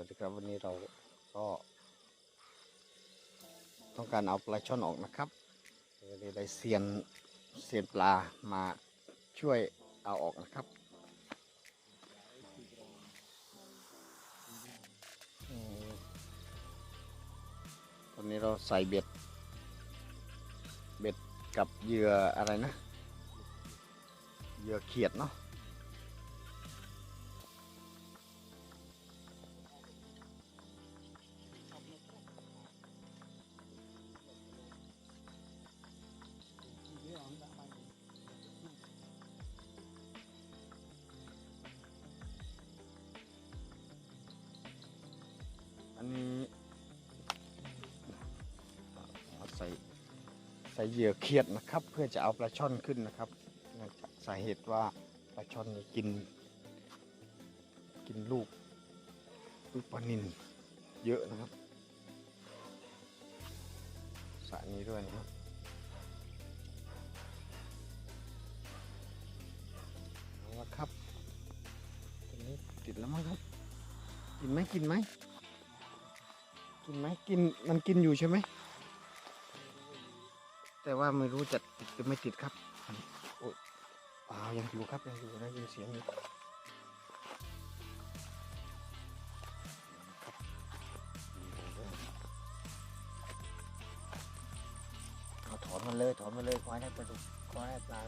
วัสดีครับวันนี้เราก็ ต้องการเอาปลาช่อนออกนะครับเลยได้เซียนเซียนปลามาช่วยเอาออกนะครับอืมตอนนี้เราใส่เบ็ด เบ็ดกับเหยื่ออะไรนะ เหยื่อเขียดเนาะ ใส่เหยื่อเขียดนะครับ เพื่อจะเอาปลาช่อนขึ้นนะครับเนื่องจากสาเหตุว่าปลาช่อนกิน กินลูกลูกปลานินเยอะนะครับสระนี้ด้วยนะครับเอาละครับตรงนี้ติดแล้วมั้งครับ กินไหมกินไหมกินไหมกินมันกินอยู่ใช่ไหม แต่ว่าไม่รู้จะติดหรือไม่ติดครับโอ้ยอ้าวยังอยู่ครับยังอยู่ได้ยินเสียงอยู่เอาถอนมันเลยถอนมันเลยควายได้ปลาดุกควายได้ปลา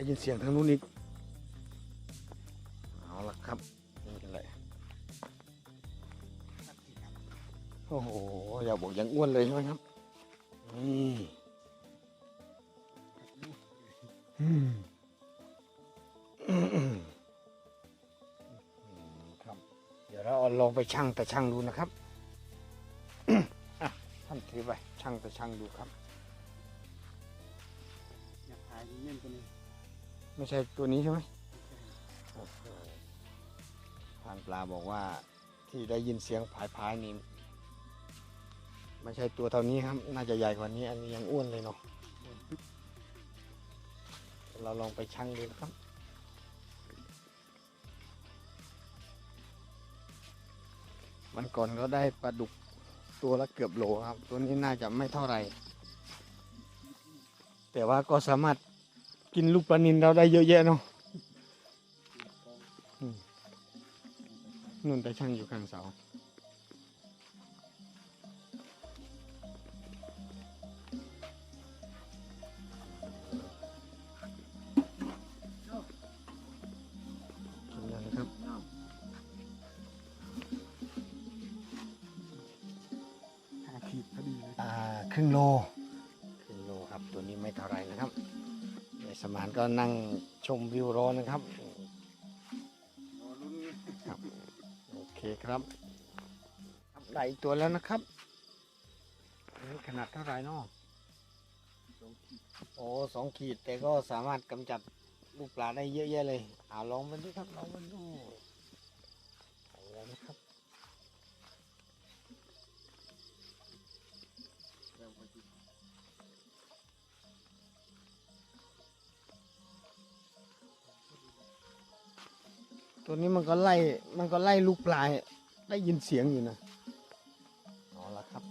ได้ยินเสียงทางนู้นอีกเอาละครับนี่กันเลยโอ้โหอย่าบอกยังอ้วนเลยใช่ไหมครับนี่ครับ เดี๋ยวเราลองไปชั่งแต่ชั่งดูนะครับท่านถือไปชั่งแต่ชั่งดูครับอยากถ่ายเล่นตัวนี้ ไม่ใช่ตัวนี้ใช่ไหมทานปลาบอกว่าที่ได้ยินเสียงผายพายๆนี่ไม่ใช่ตัวเท่านี้ครับ น่าจะใหญ่กว่านี้ อันนี้ยังอ้วนเลยเนาะเราลองไปชั่งดูนะครับมันก่อนก็ได้ปลาดุกตัวละเกือบโลครับ ตัวนี้น่าจะไม่เท่าไหร่ แต่ว่าก็สามารถ กินลูกปลานินเราได้เยอะแยะเนาะอืมนุ่นแต่ช่างอยู่ข้างเสากินแล้วนะครับห้าขีดพอดีเลยอ่าครึ่งโล สมานก็นั่งชมวิวรอนะครับรอลุ้นครับ โอเคครับครับได้อีกตัวแล้วนะครับอันนี้ขนาดเท่าไหร่เนาะสองขีดโอ้สองขีดแต่ก็สามารถกำจัดลูกปลาได้เยอะแยะเลยเอาลองมันดูครับลองมันดูเอาแล้วนะครับ ตัวนี้มันก็ไล่ มันก็ไล่ลูกปลาได้ยินเสียงอยู่นะ เอาละครับ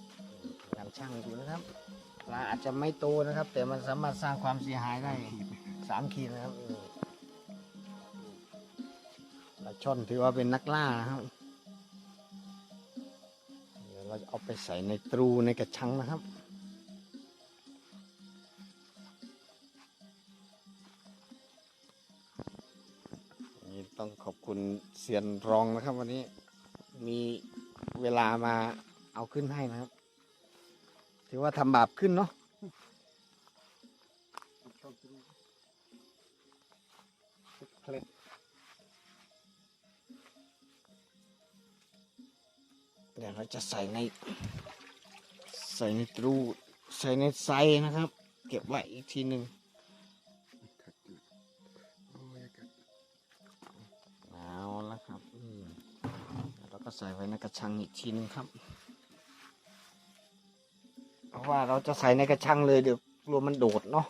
การช่างดูนะครับ ปลาอาจจะไม่โตนะครับ แต่มันสามารถสร้างความเสียหายได้สามขีดนะครับปลาช่อนถือว่าเป็นนักล่านะครับเดี๋ยวเราจะเอาไปใส่ในตรูในกระชังนะครับ ต้องขอบคุณเซียนรองนะครับ วันนี้มีเวลามาเอาขึ้นให้นะครับ ถือว่าทำบาปขึ้นเนาะเดเดี๋ยวเราจะใส่ใน ใส่ในตรูใส่ในไซนะครับ เก็บไว้อีกทีหนึ่ง ไว้ในกระชังอีกทีนึงครับ เพราะว่าเราจะใส่ในกระชังเลยเดี๋ยวกลัวมันโดดเนาะ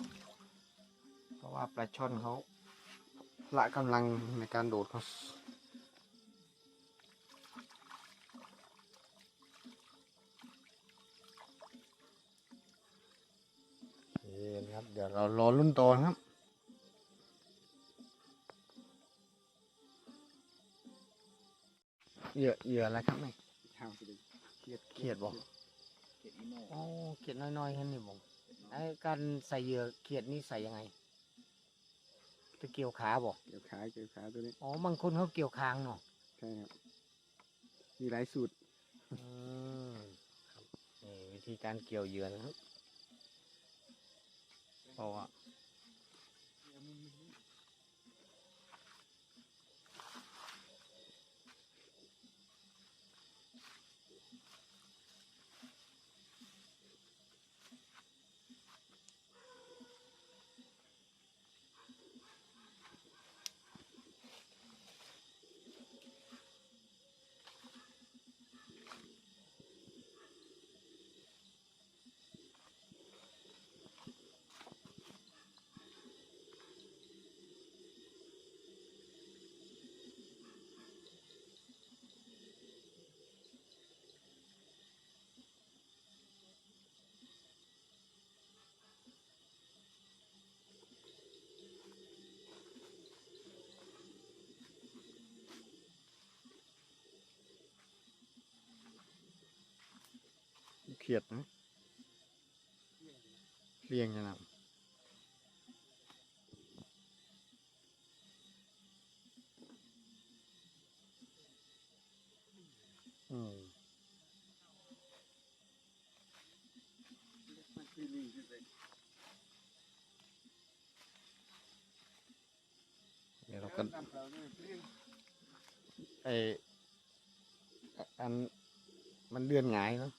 เพราะว่าปลาช่อนเขาละกำลังในการโดดเขาเคนะครับเดี๋ยวเรารอรุ่นตนะครับ เหยื่อเหยื่ออะไรครับนี่ทางไปเลยเครียดเขียดบอกเครียดอีโน่โอ้เขียดน้อยๆแค่นี้ผมไอ้การใส่เหยื่อเขียดนี่ใส่ยังไงจะเกี่ยวขาบอกเกี่ยวขาเกี่ยวขาตัวนี้อ๋อบางคนเขาเกี่ยวคางเนาะใช่ครับมีหลายสูตรอืมครับนี่วิธีการเกี่ยวเหยื่อนะครับเพราะว่าเขียดนะเรียงกันนะอืมมันคือลิงที่เดี๋ยวเราก็น้ำเปล่าเนี่ยเลี้ยงไออันมันเลื่อนหงายเนาะ